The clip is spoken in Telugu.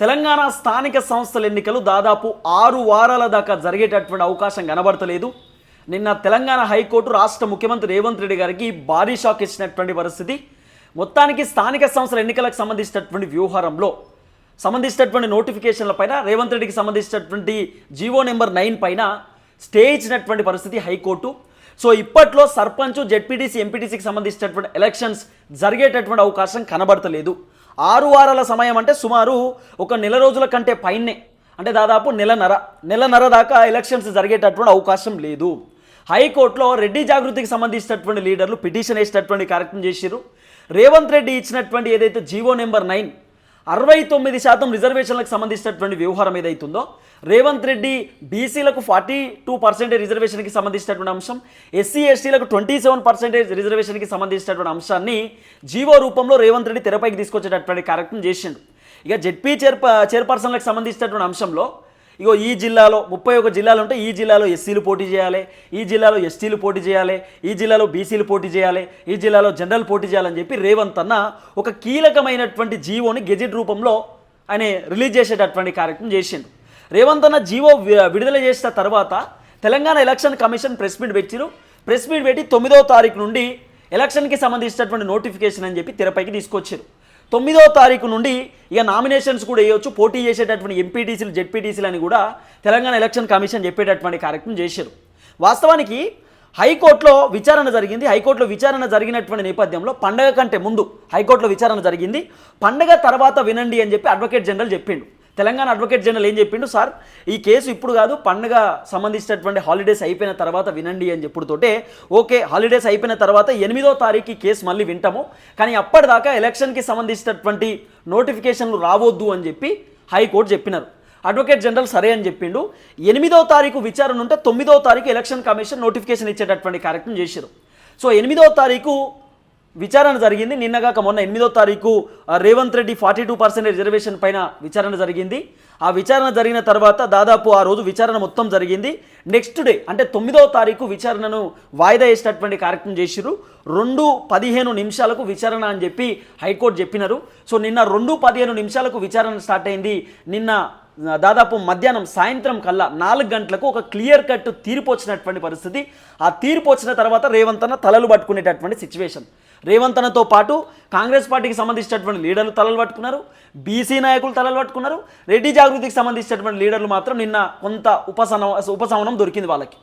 తెలంగాణ స్థానిక సంస్థల ఎన్నికలు దాదాపు ఆరు వారాల దాకా జరిగేటటువంటి అవకాశం కనబడతలేదు. నిన్న తెలంగాణ హైకోర్టు రాష్ట్ర ముఖ్యమంత్రి రేవంత్ రెడ్డి గారికి భారీ షాక్ ఇచ్చినటువంటి పరిస్థితి. మొత్తానికి స్థానిక సంస్థల ఎన్నికలకు సంబంధించినటువంటి వ్యవహారంలో సంబంధించినటువంటి నోటిఫికేషన్ల పైన రేవంత్ రెడ్డికి సంబంధించినటువంటి జీవో నెంబర్ నైన్ పైన స్టే ఇచ్చినటువంటి పరిస్థితి హైకోర్టు. సో ఇప్పట్లో సర్పంచ్ జెడ్పీటీసీ ఎంపీటీసీకి సంబంధించినటువంటి ఎలక్షన్స్ జరిగేటటువంటి అవకాశం కనబడతలేదు. ఆరు వారాల సమయం అంటే సుమారు ఒక నెల రోజుల కంటే పైనే. అంటే దాదాపు నెలన్నర నెలన్నర దాకా ఎలక్షన్స్ జరిగేటటువంటి అవకాశం లేదు. హైకోర్టులో రెడ్డి జాగృతికి సంబంధించినటువంటి లీడర్లు పిటిషన్ వేసినటువంటి కార్యక్రమం చేశారు రేవంత్ రెడ్డి ఇచ్చినటువంటి ఏదైతే జీవో నెంబర్ నైన్ అరవై తొమ్మిది శాతం రిజర్వేషన్లకు సంబంధించినటువంటి వ్యవహారం ఏదైతుందో రేవంత్ రెడ్డి బీసీలకు ఫార్టీ టూ పర్సెంటేజ్ రిజర్వేషన్కి సంబంధించినటువంటి అంశం ఎస్సీ ఎస్టీలకు ట్వంటీ సెవెన్ పర్సెంటేజ్ రిజర్వేషన్కి సంబంధించినటువంటి అంశాన్ని జీవో రూపంలో రేవంత్ రెడ్డి తెరపైకి తీసుకొచ్చేటటువంటి కార్యక్రమం చేసిండు. ఇక జెడ్పీ చైర్ చైర్పర్సన్లకు సంబంధించినటువంటి అంశంలో ఇగో ఈ జిల్లాలో ముప్పై ఒక జిల్లాలు ఉంటే ఈ జిల్లాలో ఎస్సీలు పోటీ చేయాలి ఈ జిల్లాలో ఎస్టీలు పోటీ చేయాలి ఈ జిల్లాలో బీసీలు పోటీ చేయాలి ఈ జిల్లాలో జనరల్ పోటీ చేయాలని చెప్పి రేవంత్ అన్న ఒక కీలకమైనటువంటి జీవోని గెజెట్ రూపంలో ఆయన రిలీజ్ చేసేటటువంటి కార్యక్రమం చేసిండు. రేవంత్ అన్న జీవో విడుదల చేసిన తర్వాత Telangana election commission press meet పెట్టిరు. ప్రెస్ మీట్ పెట్టి తొమ్మిదవ తారీఖు నుండి ఎలక్షన్కి సంబంధించినటువంటి నోటిఫికేషన్ అని చెప్పి తెరపైకి తీసుకొచ్చారు. తొమ్మిదో తారీఖు నుండి ఇక నామినేషన్స్ కూడా వేయొచ్చు. పోటీ చేసేటటువంటి ఎంపీటీసీలు జెడ్పీటీసీలు అని కూడా తెలంగాణ ఎలక్షన్ కమిషన్ చెప్పేటటువంటి కార్యక్రమం చేశారు. వాస్తవానికి హైకోర్టులో విచారణ జరిగింది. హైకోర్టులో విచారణ జరిగినటువంటి నేపథ్యంలో పండగ కంటే ముందు హైకోర్టులో విచారణ జరిగింది. పండగ తర్వాత వినండి అని చెప్పి అడ్వకేట్ జనరల్ చెప్పిండు. తెలంగాణ అడ్వకేట్ జనరల్ ఏం చెప్పిండు? సార్ ఈ కేసు ఇప్పుడు కాదు పండుగ సంబంధించినటువంటి హాలిడేస్ అయిపోయిన తర్వాత వినండి అని చెప్పుడుతోటే ఓకే హాలిడేస్ అయిపోయిన తర్వాత ఎనిమిదో తారీఖు కేసు మళ్ళీ వింటాము. కానీ అప్పటిదాకా ఎలక్షన్కి సంబంధించినటువంటి నోటిఫికేషన్లు రావద్దు అని చెప్పి హైకోర్టు చెప్పినారు. అడ్వకేట్ జనరల్ సరే అని చెప్పిండు. ఎనిమిదో తారీఖు విచారణ ఉంటే తొమ్మిదో తారీఖు ఎలక్షన్ కమిషన్ నోటిఫికేషన్ ఇచ్చేటటువంటి కార్యక్రమం చేశారు సో ఎనిమిదో తారీఖు విచారణ జరిగింది. నిన్నగాక మొన్న ఎనిమిదో తారీఖు Revanth Reddy forty two percent reservation పైన విచారణ జరిగింది. ఆ విచారణ జరిగిన తర్వాత దాదాపు ఆ రోజు విచారణ మొత్తం జరిగింది. నెక్స్ట్ డే అంటే తొమ్మిదవ తారీఖు విచారణను వాయిదా వేసినటువంటి కార్యక్రమం చేసిరు రెండు పదిహేను నిమిషాలకు విచారణ అని చెప్పి హైకోర్టు చెప్పినారు. సో నిన్న రెండు పదిహేను నిమిషాలకు విచారణ స్టార్ట్ అయింది. నిన్న దాదాపు మధ్యాహ్నం సాయంత్రం కల్లా నాలుగు గంటలకు ఒక క్లియర్ కట్ తీర్పు వచ్చినటువంటి పరిస్థితి. ఆ తీర్పు వచ్చిన తర్వాత రేవంత్ అన్న తలలు పట్టుకునేటటువంటి సిచ్యువేషన్ రేవంతనతో పాటు కాంగ్రెస్ పార్టీకి సంబంధించినటువంటి లీడర్లు తలలు పట్టుకున్నారు. బీసీ నాయకులు తలలు పట్టుకున్నారు. రెడ్డి జాగృతికి సంబంధించినటువంటి లీడర్లు మాత్రం నిన్న కొంత ఉపశమనం ఉపశమనం దొరికింది వాళ్ళకి.